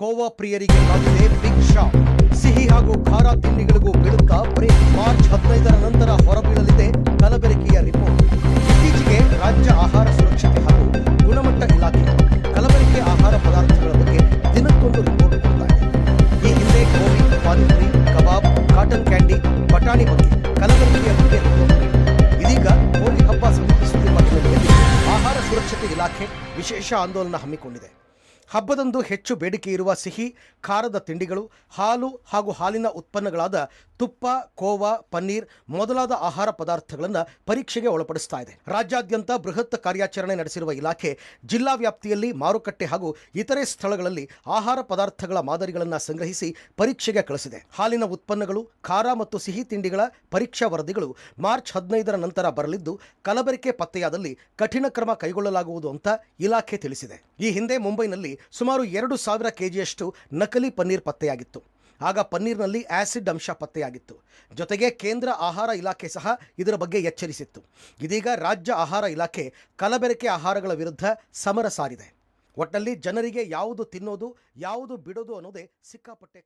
ಕೋವಾ ಪ್ರಿಯರಿಗೆ ಕಾದಿದೆ big shock. ಸಿಹಿ ಹಾಗೂ ಖಾರ ತಿಂಡಿಗಳಿಗೂ ಬೀಳುತ್ತಾ ಬ್ರೇಕ್ ಮಾರ್ಚ್ ಹದಿನೈದರ ನಂತರ ಹೊರಬೀಳಲಿದೆ ಕಲಬೆರಕೆಯ ರಿಪೋರ್ಟ್. ಇತ್ತೀಚೆಗೆ ರಾಜ್ಯ ಆಹಾರ ಸುರಕ್ಷತೆ ಹಾಗೂ ಗುಣಮಟ್ಟ ಇಲಾಖೆ ಕಲಬೆರಕೆ ಆಹಾರ ಪದಾರ್ಥಗಳ ಬಗ್ಗೆ ದಿನಕ್ಕೊಂದು ರಿಪೋರ್ಟ್ ಕೊಡ್ತಾ ಇದೆ. ಈ ಹಿಂದೆ gobi panipuri kebab, cotton candy, ಬಟಾಣಿ ಬಗ್ಗೆ ಕಲಬೆರಕೆಯ ಬಗ್ಗೆ ಇದೀಗ ಹೋಳಿ ಹಬ್ಬ ಸಮೀಪಿಸುತ್ತಿರುವ ಹಿನ್ನೆಲೆಯಲ್ಲಿ ಆಹಾರ ಸುರಕ್ಷತೆ ಇಲಾಖೆ ವಿಶೇಷ ಆಂದೋಲನ ಹಮ್ಮಿಕೊಂಡಿದೆ. ಹಬ್ಬದಂದು ಹೆಚ್ಚು ಬೇಡಿಕೆ ಇರುವ ಸಿಹಿ, ಖಾರದ ತಿಂಡಿಗಳು, ಹಾಲು ಹಾಗೂ ಹಾಲಿನ ಉತ್ಪನ್ನಗಳಾದ ತುಪ್ಪ, ಕೋವಾ, ಪನ್ನೀರ್ ಮೊದಲಾದ ಆಹಾರ ಪದಾರ್ಥಗಳನ್ನು ಪರೀಕ್ಷೆಗೆ ಒಳಪಡಿಸ್ತಾ ಇದೆ. ರಾಜ್ಯಾದ್ಯಂತ ಬೃಹತ್ ಕಾರ್ಯಾಚರಣೆ ನಡೆಸಿರುವ ಇಲಾಖೆ ಜಿಲ್ಲಾ ವ್ಯಾಪ್ತಿಯಲ್ಲಿ ಮಾರುಕಟ್ಟೆ ಹಾಗೂ ಇತರೆ ಸ್ಥಳಗಳಲ್ಲಿ ಆಹಾರ ಪದಾರ್ಥಗಳ ಮಾದರಿಗಳನ್ನು ಸಂಗ್ರಹಿಸಿ ಪರೀಕ್ಷೆಗೆ ಕಳಿಸಿದೆ. ಹಾಲಿನ ಉತ್ಪನ್ನಗಳು, ಖಾರ ಮತ್ತು ಸಿಹಿ ತಿಂಡಿಗಳ ಪರೀಕ್ಷಾ ವರದಿಗಳು ಮಾರ್ಚ್ ಹದಿನೈದರ ನಂತರ ಬರಲಿದ್ದು, ಕಲಬೆರಕೆ ಪತ್ತೆಯಾದಲ್ಲಿ ಕಠಿಣ ಕ್ರಮ ಕೈಗೊಳ್ಳಲಾಗುವುದು ಅಂತ ಇಲಾಖೆ ತಿಳಿಸಿದೆ. ಈ ಹಿಂದೆ ಮುಂಬೈನಲ್ಲಿ ಸುಮಾರು ಎರಡು ಸಾವಿರ ಕೆಜಿಯಷ್ಟು ನಕಲಿ ಪನ್ನೀರ್ ಪತ್ತೆಯಾಗಿತ್ತು. ಆಗ ಪನ್ನೀರ್ನಲ್ಲಿ ಆಸಿಡ್ ಅಂಶ ಪತ್ತೆಯಾಗಿತ್ತು. ಜೊತೆಗೆ ಕೇಂದ್ರ ಆಹಾರ ಇಲಾಖೆ ಸಹ ಇದರ ಬಗ್ಗೆ ಎಚ್ಚರಿಸಿತ್ತು. ಇದೀಗ ರಾಜ್ಯ ಆಹಾರ ಇಲಾಖೆ ಕಲಬೆರಕೆ ಆಹಾರಗಳ ವಿರುದ್ಧ ಸಮರ ಸಾರಿದೆ. ಒಟ್ಟಲ್ಲಿ ಜನರಿಗೆ ಯಾವುದು ತಿನ್ನೋದು, ಯಾವುದು ಬಿಡೋದು ಅನ್ನೋದೇ ಸಿಕ್ಕಾಪಟ್ಟೆ